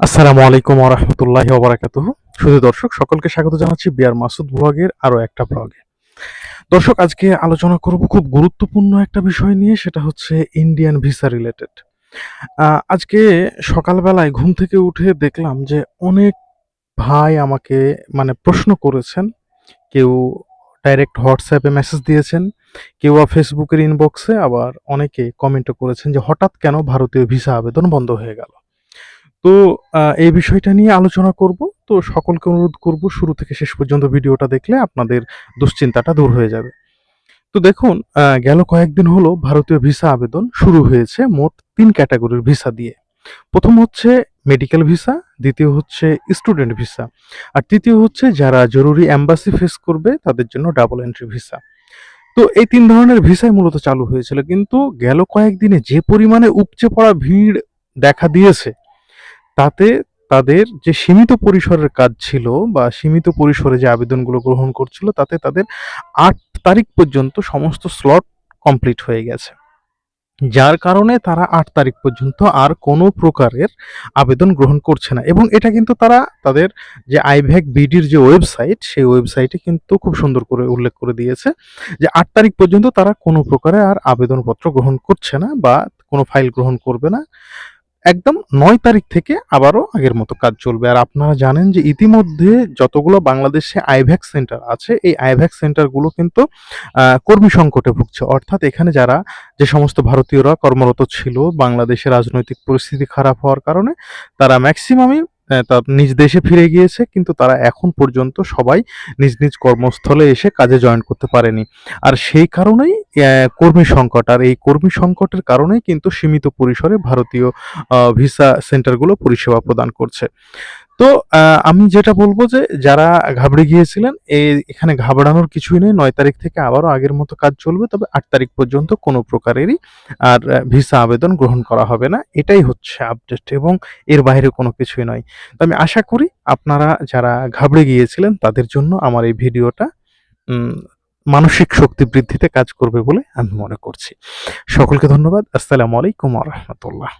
আসসালামু আলাইকুম ওরহমতুল্লাহি ওবরাকাতুহু শুধু দর্শক, সকলকে স্বাগত জানাচ্ছি বিয়ার মাসুদ ব্লগের আরও একটা ব্লগে। দর্শক, আজকে আলোচনা করব খুব গুরুত্বপূর্ণ একটা বিষয় নিয়ে, সেটা হচ্ছে ইন্ডিয়ান ভিসা রিলেটেড। আজকে সকালবেলায় ঘুম থেকে উঠে দেখলাম যে অনেক ভাই আমাকে মানে প্রশ্ন করেছেন। কেউ ডাইরেক্ট হোয়াটসঅ্যাপে মেসেজ দিয়েছেন, কেউ বা ফেসবুকের ইনবক্সে আবার অনেকে কমেন্টও করেছেন যে হঠাৎ কেন ভারতীয় ভিসা আবেদন বন্ধ হয়ে গেল। তো এই বিষয়টা নিয়ে আলোচনা করব। তো সকলকে অনুরোধ করব শুরু থেকে শেষ পর্যন্ত ভিডিওটা দেখলে আপনাদের দুশ্চিন্তাটা দূর হয়ে যাবে। তো দেখুন গেল কয়েকদিন হলো ভারতীয় ভিসা আবেদন শুরু হয়েছে মোট তিন ক্যাটাগরির ভিসা দিয়ে। প্রথম হচ্ছে মেডিকেল ভিসা, দ্বিতীয় হচ্ছে স্টুডেন্ট ভিসা, আর তৃতীয় হচ্ছে যারা জরুরি অ্যাম্বাসি ফেস করবে তাদের জন্য ডাবল এন্ট্রি ভিসা। তো এই তিন ধরনের ভিসাই মূলত চালু হয়েছিল। কিন্তু গেল কয়েকদিনে যে পরিমাণে উপচে পড়া ভিড় দেখা দিয়েছে তাতে তাদের যে সীমিত পরিসরের কাজ ছিল বা সীমিত পরিসরে যে আবেদনগুলো গ্রহণ করছিল, তাতে তাদের আট তারিখ পর্যন্ত সমস্ত স্লট কমপ্লিট হয়ে গেছে। যার কারণে তারা আট তারিখ পর্যন্ত আর কোনো প্রকারের আবেদন গ্রহণ করছে না এবং এটা কিন্তু তারা তাদের যে আইভ্যাক বিডির যে ওয়েবসাইট, সেই ওয়েবসাইটে কিন্তু খুব সুন্দর করে উল্লেখ করে দিয়েছে যে আট তারিখ পর্যন্ত তারা কোনো প্রকারে আর আবেদনপত্র গ্রহণ করছে না বা কোনো ফাইল গ্রহণ করবে না। একদম নয় তারিখ থেকে আবারও আগের মতো কাজ চলবে। আর আপনারা জানেন যে ইতিমধ্যে যতগুলো বাংলাদেশে আইভ্যাক সেন্টার আছে, এই আইভ্যাক সেন্টারগুলো কিন্তু কর্মী সংকটে ভুগছে। অর্থাৎ এখানে যারা যে সমস্ত ভারতীয়রা কর্মরত ছিল, বাংলাদেশের রাজনৈতিক পরিস্থিতি খারাপ হওয়ার কারণে তারা মেক্সিমামই অ্যা তা নিজ দেশে ফিরে গিয়েছে কিন্তু তারা এখন পর্যন্ত সবাই নিজ, নিজ কর্মস্থলে এসে কাজে জয়েন করতে পারেনি। আর সেই কারণেই কর্মী সংকট। আর এই কর্মী সংকটের কারণেই কিন্তু সীমিত পরিসরে ভারতীয় ভিসা সেন্টারগুলো পরিষেবা প্রদান করছে। তো আমি যেটা বলব যে, যারা ঘাবড়ে গিয়েছিলেন এখানে ঘাবড়ানোর কিছুই নেই। নয় তারিখ থেকে আবারও আগের মতো কাজ চলবে। তবে আট তারিখ পর্যন্ত কোনো প্রকারেরই আর ভিসা আবেদন গ্রহণ করা হবে না। এটাই হচ্ছে আপডেট এবং এর বাইরে কোনো কিছুই নয়। তো আমি আশা করি আপনারা যারা ঘাবড়ে গিয়েছিলেন, তাদের জন্য আমার এই ভিডিওটা মানসিক শক্তি বৃদ্ধিতে কাজ করবে বলে আমি মনে করছি। সকলকে ধন্যবাদ। আসসালামু আলাইকুম রাহমাতুল্লাহ।